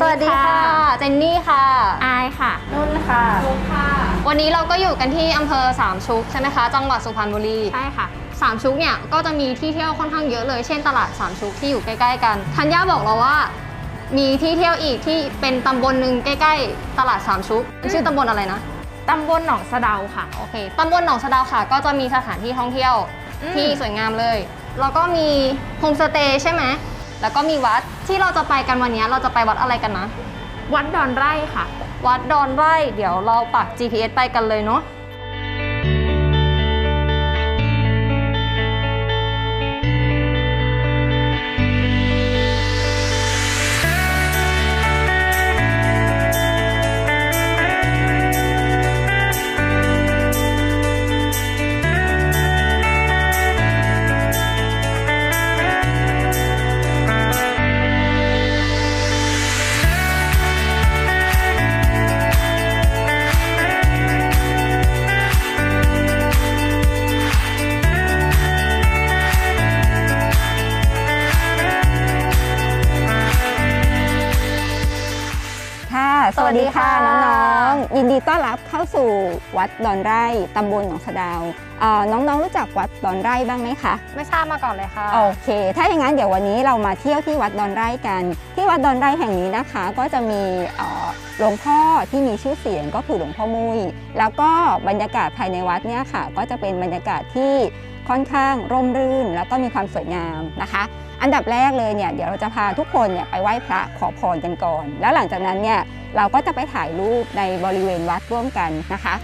วัสสวัสดีค่ะ เจนนี่ค่ะ อายค่ะ นุ่นค่ะ วันนี้เราก็อยู่กันที่อำเภอสามชุกใช่ไหมคะ จังหวัดสุพรรณบุรี ใช่ค่ะ สามชุกเนี่ยก็จะมีที่เที่ยวค่อนข้างเยอะเลย เช่นตลาดสามชุกที่อยู่ใกล้ๆกัน ธัญญาบอกเราว่า มีที่เที่ยวอีกที่เป็นตำบลหนึ่งใกล้ ๆ ตลาดสามชุก ชื่อตำบลอะไรนะ ตำบลหนองสะเดาค่ะ โอเค ตำบลหนองสะดาวค่ะ ก็จะมีสถานที่ท่องเที่ยวอืมที่สวยงามเลย แล้วก็มีโฮมสเตย์ใช่ไหม แล้วก็มีวัดที่เราจะไปกันวันนี้เราจะไปวัดอะไรกันนะ วัดดอนไร่ค่ะ วัดดอนไร่ เดี๋ยวเราปัก GPS ไปกันเลยเนาะค่ะ รับเข้าสู่วัดดอนไร่ตำบลหนองสะดาวเอ่อน้องๆรู้จักวัดดอนไร่บ้างไหมคะไม่ทราบมาก่อนเลยค่ะโอเค ถ้าอย่างนั้นเดี๋ยววันนี้เรามาเที่ยวที่วัดดอนไร่กัน ที่วัดดอนไร่แห่งนี้นะคะ ก็จะมีเอ่อหลวงพ่อที่มีชื่อเสียงก็คือหลวงพ่อมุยแล้วก็บรรยากาศภายในวัดเนี่ยค่ะ ก็จะเป็นบรรยากาศที่ค่อนข้างร่มรื่น แล้วก็มีความสวยงามนะคะ อันดับแรกเลยเนี่ยเดี๋ยวเราจะพาทุกคนเนี่ยไปไหว้พระขอพรกันก่อน แล้วหลังจากนั้นเนี่ยเราก็จะไปถ่ายรูปในบริเวณวัดร่วมกันนะคะ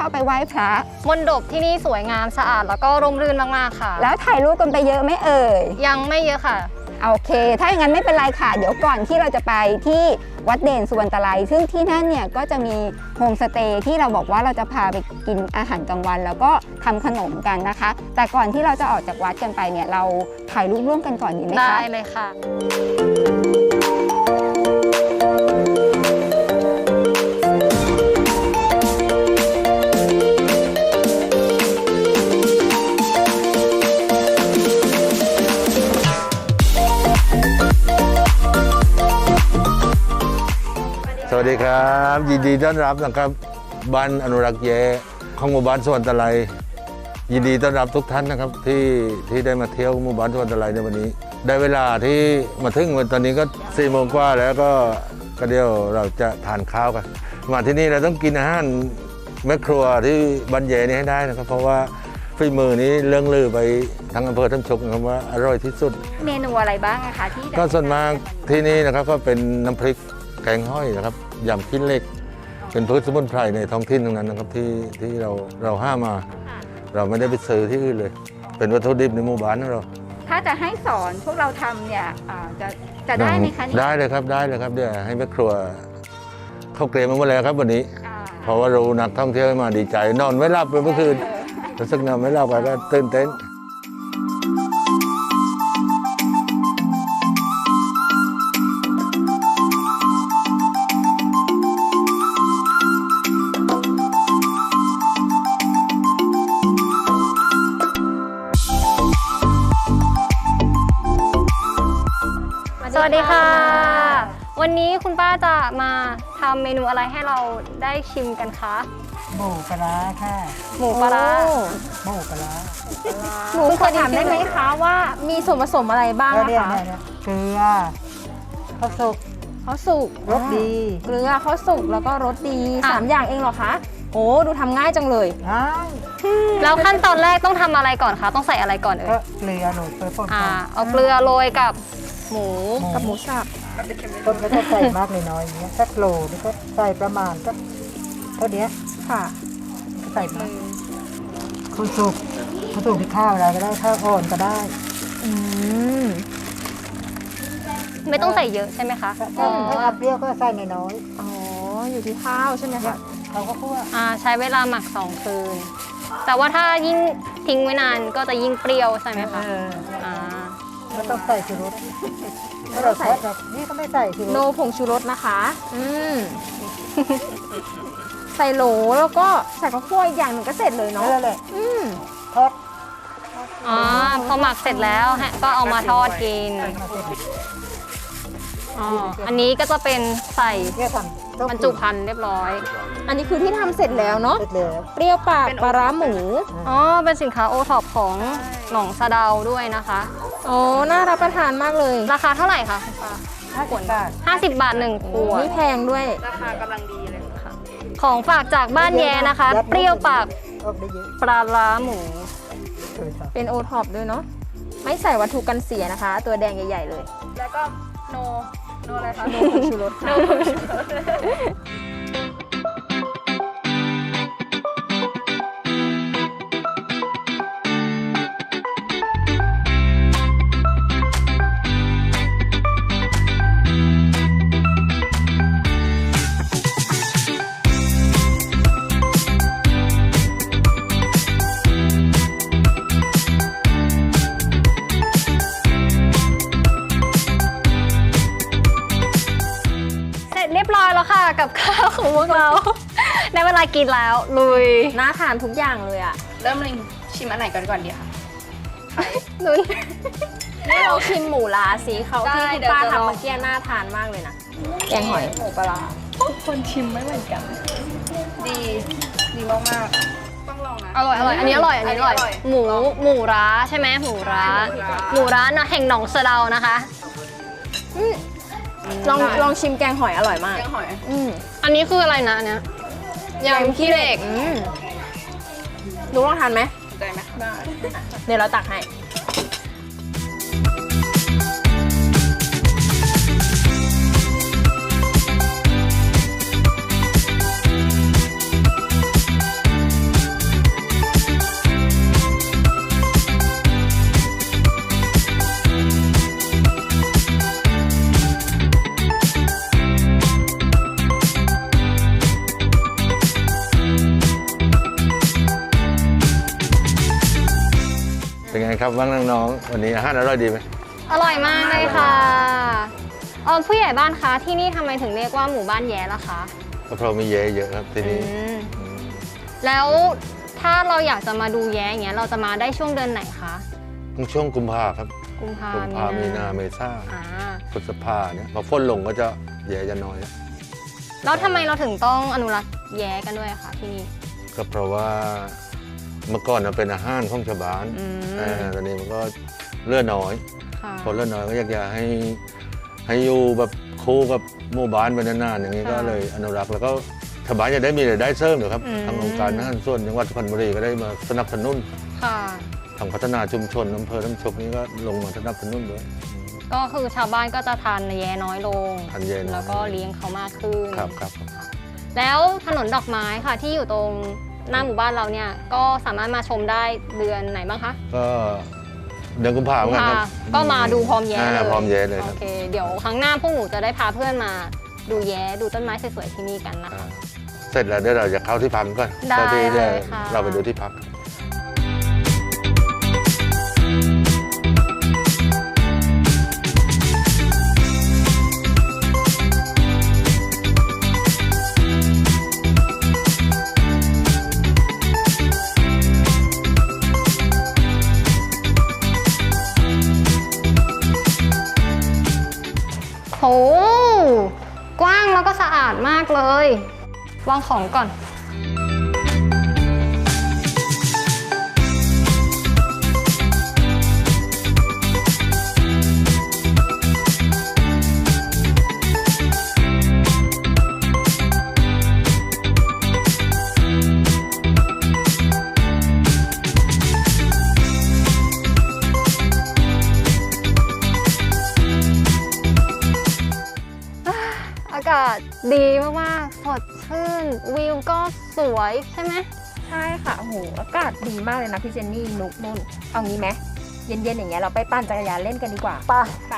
เมื่อกี้เข้าไปไหว้พระมณฑปที่นี่สวยงามสะอาดแล้วก็ร่มรื่นมากๆค่ะ แล้วถ่ายรูปกันไปเยอะไหมเอ่ย ยังไม่เยอะค่ะ โอเค ถ้าอย่างนั้นไม่เป็นไรค่ะ เดี๋ยวก่อนที่เราจะไปที่วัดเด่นสุวรรณตะไลซึ่งที่นั่นเนี่ยก็จะมีโฮมสเตย์ที่เราบอกว่าเราจะพาไปกินอาหารกลางวัน แล้วก็ทำขนมกันนะคะ แต่ก่อนที่เราจะออกจากวัดกันไปเนี่ยเราถ่ายรูปร่วมกันก่อนดีไหมได้คะเลยค่ะ ดีครับ ยินดีต้อนรับนะครับบ้านอนุรักษ์แย้ของหมู่บ้านสวนตะไลยินดีต้อนรับทุกท่านนะครับที่ที่ได้มาเที่ยวหมู่บ้านสวนตะไลในวันนี้ ได้เวลาที่มาถึงวันตอนนี้ก็สี่โมงกว่าแล้วก็ก็เดี๋ยวเราจะทานข้าวกันมาที่นี่เราต้องกินอาหารแม่ครัวที่บ้านแย้นี้ให้ได้นะครับ เพราะว่าฝีมือนี้เรื่องลือไปทั้งอำเภอทั้งชกนะครับว่าอร่อยที่สุด เมนูอะไรบ้างนะคะที่ก็ส่วนมากที่นี่นะครับก็เป็นน้ำพริกแกงห้อยนะครับ ยำขี้เหล็ก เป็นพืชสมุนไพรในท้องถิ่นทั้งนั้นนะครับที่ที่เราเราห้ามา เราไม่ได้ไปซื้อที่อื่นเลย เป็นวัตถุดิบในหมู่บ้านของเรา ถ้าจะให้สอนพวกเราทำเนี่ยจะจะได้ไหมคะเนี่ยได้เลยครับได้เลยครับเดี๋ยวให้แม่ครัวเข้าเกรมมาหมดแล้วครับวันนี้ อ่าเพราะว่าเรานักท่องเที่ยวมาดีใจนอนไม่หลับเลยเมื่อคืนรู้สึกนอนไม่หลับไปก็ตื่นเต้น ค่ะ วันนี้คุณป้าจะมาทำเมนูอะไรให้เราได้ชิมกันคะ หมูปลาร้าค่ะหมูปลาร้าหมูปลาร้าหนูขอถามได้ไหมคะว่ามีส่วนผสมอะไรบ้างแล้วนะเนี่ยคะเนี่ยเนี่ยเกลือข้าวสุกเขาสุกรสดีเกลือเขาสุกแล้วก็รสดีสามอย่างเองเหรอคะโอ้ดูทำง่ายจังเลยอ้าวแล้วขั้นตอนแรกต้องทำอะไรก่อนคะ ต้องใส่อะไรก่อนเอ่ก็ยเกลือโรยไปป่นอ่า เอาเกลือโรยกับ หมูกับหมูสับต้นก็จะใส่มากเลยน้อยอย่างเงี้ยสักโลนี่ก็ใส่ประมาณก็เท่าเนี้ยค่ะก็ใส่มาข้าวสุกข้าวสุกที่ข้าวอะไรก็ได้ข้าวอ่อนก็ได้อืมไม่ต้องใส่เยอะใช่ไหมคะถ้าถ้าเอาเปรี้ยวก็ใส่น้อยอ๋ออยู่ที่ข้าวใช่ไหมๆเนี่ยคะเขาก็คั่วอ่าใช้เวลาหมักสองคืน แต่ว่าถ้ายิ่งทิ้งไว้นานก็จะยิ่งเปรี้ยวใช่ไหมคะเอออ่า ไม่ต้องใส่ชูรสถ้าเราทอดแบบนี่ก็ไม่ใส่ชูรโนสผงชูรสนะคะ อืม ใส่โหลแล้วก็ใส่ข้าวคั่วอีกอย่างหนึ่งก็เสร็จเลยเนาะ นั่นแหละอืม ทอดอ๋อ พอหมักเสร็จแล้วฮะก็เอามาทอดกิน มาเสร็จอ๋อ อันนี้ก็จะเป็นใส่เนี่ยทำต้มบรรจุภัณฑ์เรียบร้อย อันนี้คือที่ทำเสร็จแล้วเนาะ เสร็จแล้ว เปรี้ยวปากปลาร้าหมู อ๋อ เป็นสินค้าโอท็อปของหนองสะเดาด้วยนะคะอ๋ อน่ารับประทานมากเลย ราคาเท่าไหร่คะคุณป้าห้าสิบบาท50 บาทหนึ่งขวด นี่แพงด้วยของฝากจากบ้านแย้นะคะ เปรี้ยวปากออกได้เยอะปลาร้าหมูเคยทำเป็นโอท็อปด้วยเนาะ ไม่ใส่วัตถุกันเสียนะคะ ตัวแดงใหญ่ๆเลย แล้วก็โน โนอะไรคะ โนผงชูรสค่ะากินแล้วลุยน่าทานทุกอย่างเลยอะเริ่มเลยชิมอันไหนก่อนก่อนดีคะลุยนี่เราชิมหมูลาสีเขาได้ที่คุณเดี๋ยวป้าจะลองทำเมื่อกี้น่าทานมากเลยนะแกงหอยหมูปลาร้าทุกคนชิมไม่เหมือนกัน ดีดีมากๆต้องลองนะ อร่อยอร่อยอันนี้อร่อยอันนี้อร่อยอันนี้อร่อย หมูหมูร้าใช่ไหมหมูร้าหมูร้า หมูร้าเนาะแห่งหนองสะเดานะคะลองลองชิมแกงหอยอร่อยมากแกงหอยอืมอันนี้คืออะไรนะอันเนี้ย ยำขี้เหล็กอืมหนูลองทานไหมสนใจไหมคะได้ เดี๋ยวเราตักให้ ครับว่างน้องๆวันนี้อาหารอร่อยดีไหมอร่อยมากเลยค่ะเออผู้ใหญ่บ้านคะที่นี่ทำไมถึงเรียกว่าหมู่บ้านแย้ล่ะคะก็เพราะมีเยอะเยอะครับที่นี่อืมอืมแล้วถ้าเราอยากจะมาดูแย้อย่างเงี้ยเราจะมาได้ช่วงเดือนไหนคะต้องช่วงกุมภาครับกุมภากุมภามีนาเมษาอ่าพฤษภาเนี่ยพอฝนลงก็จะแย่จะน้อย แล้วทำไมเราถึงต้องอนุรักษ์แย้กันด้วยอะคะที่นี่ก็เพราะว่า เมื่อก่อนมันเป็นอาหารของชาวบ้านอืมเออตอนนี้มันก็เลือดน้อย ค่ะพอเลือดน้อยก็อยากจะให้ให้อยู่แบบคู่กับหมู่บ้านไปนานๆอย่างนี้ก็เลยอนุรักษ์แล้วก็ชาวบ้านจะได้มีรายได้เสริมอยู่ครับทางองค์การอาหารส่วนจังหวัดสุพรรณบุรีก็ได้มาสนับสนุน ค่ะ ทางพัฒนาชุมชนอำเภอน้ำชกนี้ก็ลงมาสนับสนุนด้วย ก็คือชาวบ้านก็จะทานแย้น้อยลง ทานแย้น้อย แล้วก็เลี้ยงเขามากขึ้น ครับครับ แล้วถนนดอกไม้ค่ะที่อยู่ตรง หน้าหมู่บ้านเราเนี่ยก็สามารถมาชมได้เดือนไหนบ้างคะก็เดือนกุมภาพันธ์เหมือนกันครับค่ะก็มาดูพร้อมแย้เลยาพร้อมแย้เลยคโอรับเคเดี๋ยวครั้งหน้าพวกหนูจะได้พาเพื่อนมาดูแย้ดูต้นไม้สวยๆที่นี่กันนะคะอ่าเสร็จแล้วเดี๋ยวเราจะเข้าที่พักก่อนได้ก็ที่เลยค่ะเราไปดูที่พัก อาดมากเลย วางของก่อน ดีมากๆ สดชื่น วิวก็สวยใช่ไหม ใช่ค่ะโอ้โหอากาศดีมากเลยนะพี่เจนนี่นุกนุ่น เอางี้ไหมเย็นๆอย่างเงี้ยเราไปปั่นจักรยานเล่นกันดีกว่า ไป ไป